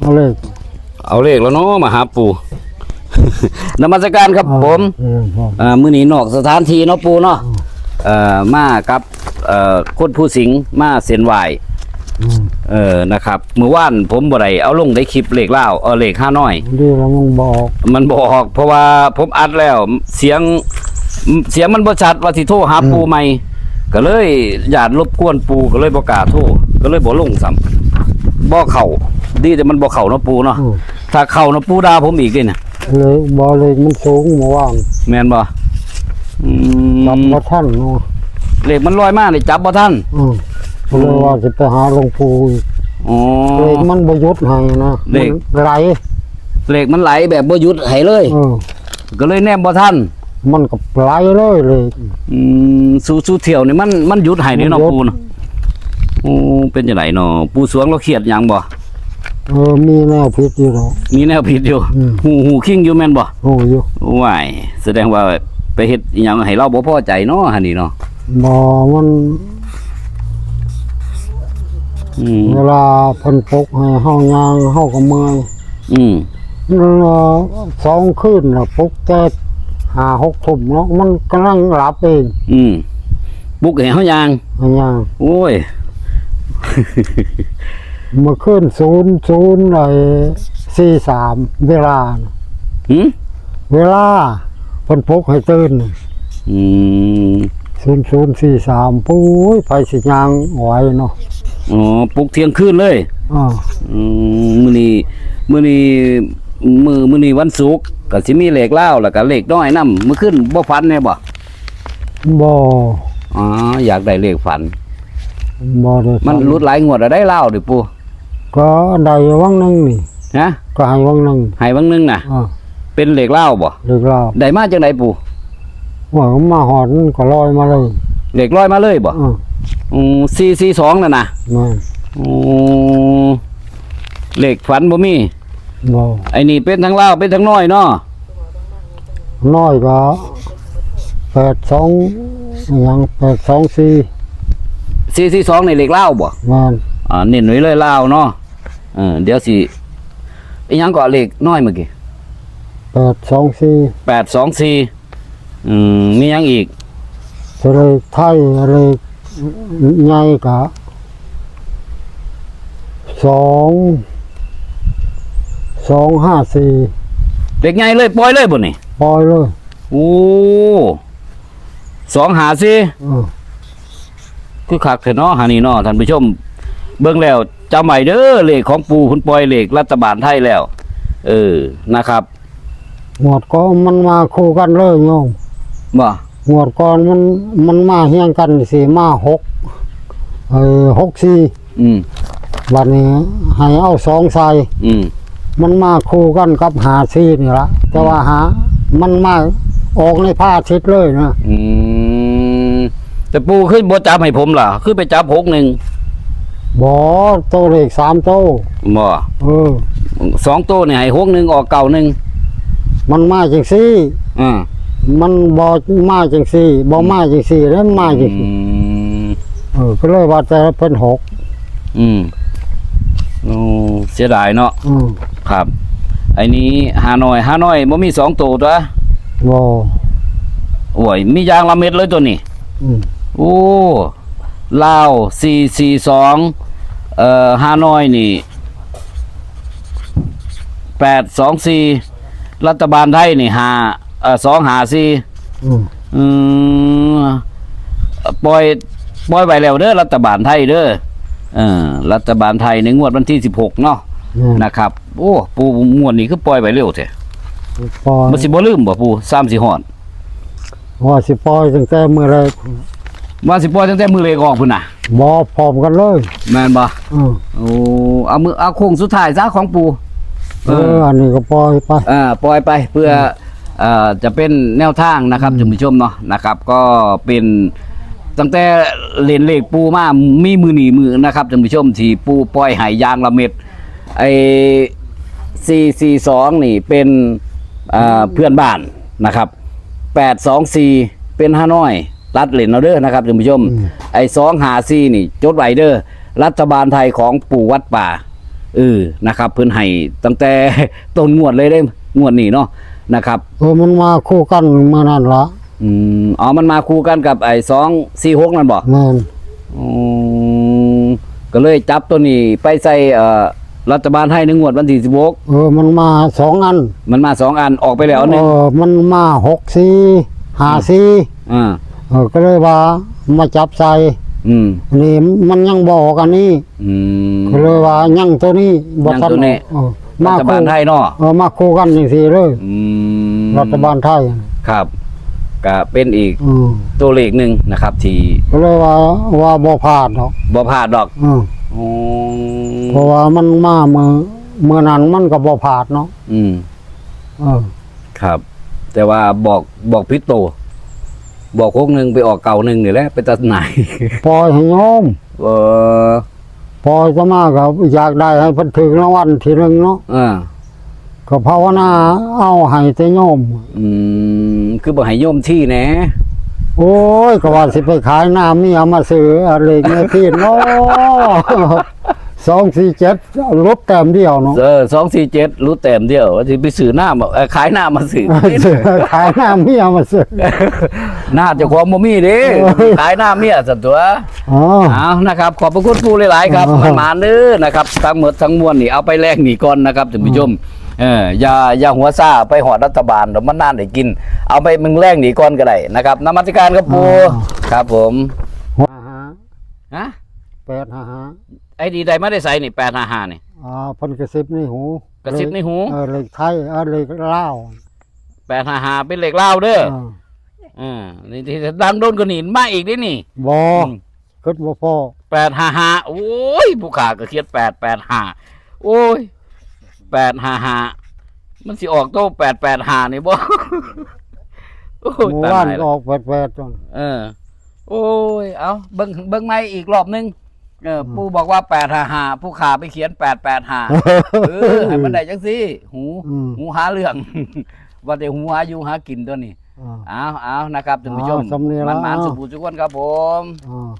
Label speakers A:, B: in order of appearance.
A: เอาเลย
B: เอาเลขแล้วเนาะมาหาปู่ นมัสการครับผม
A: เออผม
B: อ่ามื้อนี้นอกสถานที่เนาะปู่เนาะเอ่อมากับเอ่อคนผู้สิงห์มาเส้นไหว
A: อืม
B: เออนะครับมื้อวานผมบ่ได้เอาลงได้คลิปเลขเล่าวเอาเลขห้าน้อย
A: ดีแล้วมึงบอก
B: มันบออก เพราะว่าผมอัดแล้ว เสียงเสียงมันบ่ชัดว่าสิโทรหาปูใหม่ก็เลยอยากรบกวนปูก็เลยบ่กล้าโทรก็เลยบ่ลงซ้ำบ่เข้า ดีแต่มันบ่เข้าเนาะปูเนาะ
A: อืม
B: ถ้าเข้าเนาะปูด่าผมอีกเลยนะ
A: เลยบอเลยมันสูงเมื่อวาน
B: แม่นบ่อื
A: จับ
B: ม
A: มาท่านเนาะ
B: เลขมันลอยมานี่จับบ่ทัน
A: อืมก็เลยว่าจะไปหาหลวงปู่อีก
B: อ๋อ
A: เลยมันบหยุดให้นะ
B: เลข
A: มันไหล
B: เลขมันไหลแบบบ่หยุดให้เลย
A: เออ
B: ก็เลยแนมบ่ทัน
A: มันก็ไหลเลยเลย
B: อืมสู้สู้เที่ยวนี่มันมันหยุดให้เด้เนาะ
A: มันหยุด
B: ปูเนาะโอ้เป็นจังไดเนาะปูสวงเราเครียดหยังบ่
A: เออมีแนวพิษอยู่หรอก
B: มีแนวผิดอยู่
A: อืม
B: หูหูคิงอยู่แม่นบ่
A: โอ้อยู่
B: ว้ายแสดงว่าไปเฮ็ดอิหยังให้เราบ่พอใจเนาะหั่นนี่เนาะ
A: บอมัน
B: อืม
A: เวลาเพิ่นปลุกให้เฮายางเฮาก็เมื่อย
B: อืม
A: เออสองคืนน่ะปลุกแต่ห้าหกทุ่มเนาะมันกำลังหลับเอง
B: อืมปลุกให้เฮายาง
A: หายาง
B: โอ้ย
A: เมื่อคืนศูนย์ศูนย์ไอ้สี่สามเวลาน่ะ
B: หึ
A: เวลาเพิ่นปลุกให้ตื่น
B: อืม
A: ศูนย์ศูนย์สี่สามปุ้ยไฟสิยางไหวเนาะ
B: อ๋อปลุกเที่ยงคืนเลย
A: อ่า
B: อืมมื้อนี้มื้อนี้มื้อมื้อนี้วันศุกร์ก็สิมีเลขลาวแล้วก็เลขน้อยนํมื้อคืนบ่ฝันแน่บ่
A: บ่
B: อ๋ออยากได้เลขฝัน
A: บ่ได้
B: มัน
A: ฟัง
B: รุดหลายงวดแล้วได้ลาวดิปู่
A: ก็ได้วังหนึงนี่
B: ฮะ
A: ก็ให้วังหนึง
B: ให้บางนึงน่ะ
A: อ่า
B: เป็นเลขลาวบ่
A: เรียกเรา
B: ได้มาจังไดปู่
A: ว่าก็มาหอนก็ลอยมาเลย
B: เลขร้อยมาเลยบ่
A: อ่า
B: อืม442นั่นน่ะ
A: แม่น
B: อืมเลขฝันบ่มี
A: บ่
B: ไอ้นี่เป็นทั้งลาวเป็นทั้งน้อยเนาะ
A: น้อยก็แปดสองหยังแปดสองสี่
B: 442นี่เลขลาวบ่
A: แม่น
B: อ่าเน้นไว้เลยลาวเนาะ เออเดี๋ยวสิอีหยังก็เลขน้อยเมื่อกี้
A: แปดสองสี่
B: 824อืมมีหยังอีก
A: จะเลยไทยเลยใหญ่กะสองสองห้าสี่
B: เลขใหญ่เลยปล่อยเลยบ่นี่
A: ปล่อยเลย
B: โอ้สองหาสิ
A: เออ
B: คือคักเถอะเนาะหานี่เนาะท่านผู้ชม เบิ่งแล้ว จำไว้เด้อเลขของปู่เพิ่นปล่อยเลขรัฐบาลไทยแล้ว เออนะครับ
A: หมวดก็มันมาคู่กันเลยโยม
B: บ่
A: หมวดก่อนมันมันมาเฮียงกันสี่มาหกเออหกสี่
B: อืม
A: วันนี้ให้เอาสองใส่
B: อืม
A: มันมาคู่กันกับหาซีนี่ละแต่ว่าหา มันมาออกในผ้าชิดเลยนะ
B: อืมแต่ปู่ขึ้นบ่จับให้ผมล่ะคือไปจับหกหนึ่ง
A: บอโตวเลขสามโตว
B: บ่
A: เออ
B: สองตัวนี่ให้หกหนึ่งออกเก่าหนึ่ง
A: มันมาจังซี่
B: อ่า
A: มันบอมาจังซี่บอมาจังซี่แล้วมาจัง
B: อื
A: ซี่
B: ม
A: เออก็เลยว่าแต่เป็นหก
B: อืมโอ้เสียดายเนาะ
A: อืม
B: ครับไอ้นี้หาหน่อยหาหน่อยบ่มีสองตัวตัว
A: บอ
B: โอ้ยมียางละเม็ดเลยตัวนี้
A: อืม
B: โอ้ลาวสี่สี่สอง เอ่อฮานอยนี่แปดสองสี่รัฐบาลไทยนี่หาเอ่อสองหาสี่
A: อืม
B: อืมปล่อยปล่อยไปแล้วเด้อรัฐบาลไทยเด้อเออรัฐบาลไทยในงวดวันที่สิบหกเนาะ
A: นี่
B: นะครับ โอ้ปูงวดนี้คือปล่อยไปเร็วแท้
A: ปล่อย
B: มันสิบ่ลืมบ่ปูสามสิฮอด
A: ว่าสิปล่อยตั้งแต่เมื่อไร
B: ว่าสิปล่อยตั้งแต่มือเลขออกพุ่นน่ะ
A: บอพร้อมกันเลย
B: แม่นบ่
A: อืม
B: โอ้เอามือเอาโค้งสุดท้ายซะของปู
A: เอออันนี้ก็ปล่อยไป
B: อ่าปล่อยไปเพื่อเอ่อจะเป็นแนวทางนะครับท่านผู้ชมเนาะนะครับ ก็เป็นตั้งแต่เล่นเลขปูมามีมือหนีมือนะครับท่านผู้ชมที่ปูปล่อยใหายยางละเม็ดไอ้สี่สี่สองนี่เป็นอ่าเพื่อนบ้านนะครับแปดสองสี่เป็นฮานอย รัดเหรียญเอาเด้อนะครับท่านผู้ชม ไอ้สองหาซีนี่ จดไว้เด้อรัฐบาลไทยของปู่วัดป่าเออนะครับ เพิ่นให้ตั้งแต่ต้นงวดเลยได้งวดนี้เนาะนะครับ
A: เออมันมาคู่กันเมื่อนั้นละ
B: อืมอ๋อมันมาคู่กันกับไอ้สองสี่หกนั่นบ่
A: แม่น
B: อืมก็เลยจับตัวนี้ไปใส่เอ่อรัฐบาลให้ในงวดวันที่สิบหก
A: เออมันมาสองอัน
B: มันมาสองอันออกไปแล้วห
A: เอ
B: นึ่ง
A: อมันมาหกสี่ห้าสี่
B: อ่า
A: เออก็เลยว่า มาจับใส่
B: อืม
A: นี่มันยังบอกอันนี้
B: อืม
A: ก็เลยว่ายังตัวนี้บ่
B: ยัง
A: ทัน
B: ตัวนี้
A: เออ
B: รั
A: มา
B: ฐบาลไทยเนาะ
A: เออมาคู่กันจังซี่เลย
B: อืม
A: รัฐบาลไทย
B: ครับก็เป็นอีก
A: อืม
B: ตัวเลขหนึ่งนะครับ ที่
A: ก็เลยว่าว่าบ่พลาดหรอก
B: บ่พลาดดอก
A: เออ
B: อืม
A: เพราะว่ามันมาเมื่อเมื่อนั้นมันก็บ่พลาดเนาะ
B: อืม
A: เออ
B: ครับ แต่ว่าบอกบอกพิษโต บอกโคกหนึ่งไปออกเก่าหนึ่งนี่แหละไปตัดไหน
A: ปล่อยให้โยม
B: เออ
A: ปล่อยก็มาก็อยากได้ให้เพิ่นถึงรางวัลทีหนึงเนาะ
B: อ่า
A: ก็ภาวนาเอาให้แต่โยม
B: อืมคือบอกให้โยมที่แหนะ
A: โอ้ยก็ว่าสิไปขายน้ำนี่เอามาซื้ออะไรเงี้ยที่เนาะ สองสี่เจ็ดลบแต้มเดียวเนาะ
B: เออสองสี่เจ็ดรู้แต้มเดียวว่าที่ไปสื่อหน้ามาเอ่อขายหน้ามาสื่อ
A: ขายน้ำนี่เอามาซื้อ
B: หน้าเจะความบ่มีเด้
A: เออ
B: ขายหน้าเมียสันตัว
A: อ๋อ
B: เอานะครับ ขอบพระคุณผู้หลายๆครับ
A: อ๋อ
B: มันมาเด้อนะครับทั้งหมดทั้งมวลนี่เอาไปแลกหนีก่อนนะครับท่านผู้ชมเอออย่าอย่าหัวซ่าไปหอดรัฐบาลเดี๋ยวมันนานได้กิน เอาไปมึงแลกหนีก่อนก็ได้นะครับนมัสการครับปูครับผม
A: ห้าห้า
B: ฮะ
A: แปดห้าห้า
B: ไอ้ดีใดไม่ได้ใส่นี่แปดห้าห้านี่
A: อ่าเพันกระซิบในหู
B: กระซิบในหู
A: เออเลยไทยเออเลยเล่าว
B: แปดห้าห้าเป็นเหล็กเหล้าเด้อ
A: เออ
B: อืมนี่ที่ดังโดนกระหนีมาอีกดินี่
A: บอคิดว่าพ่อ
B: แปดห้าห้าโอ้ยผู้ขาก็เขียนแปดแปดห้าโอ้ยแปดห้าห้ามันสิออกโต้แปดแปดห้านี่บ่โอ้ย
A: หมู่
B: ตา
A: บ้ายน
B: แล้ว
A: ก็ออกแปดแปดจน
B: เออ โอ้ย เอาเบิ้งเบิ้งไม่อีกรอบนึง เออปู่บอกว่าแปดหาหาผู้ขาไปเขียนแปดแปดหาเออให้มันได้จังสิหู
A: อืม
B: หูหาเรื่อง ว่าแต่หูหาอยู่หากินตัวนี้
A: อ่า
B: เอาเอานะครับท่านผู้ชม
A: อ่าสำเนียง
B: มัน
A: แล้ว
B: มันสุภูสุกคนครับผม
A: อ่า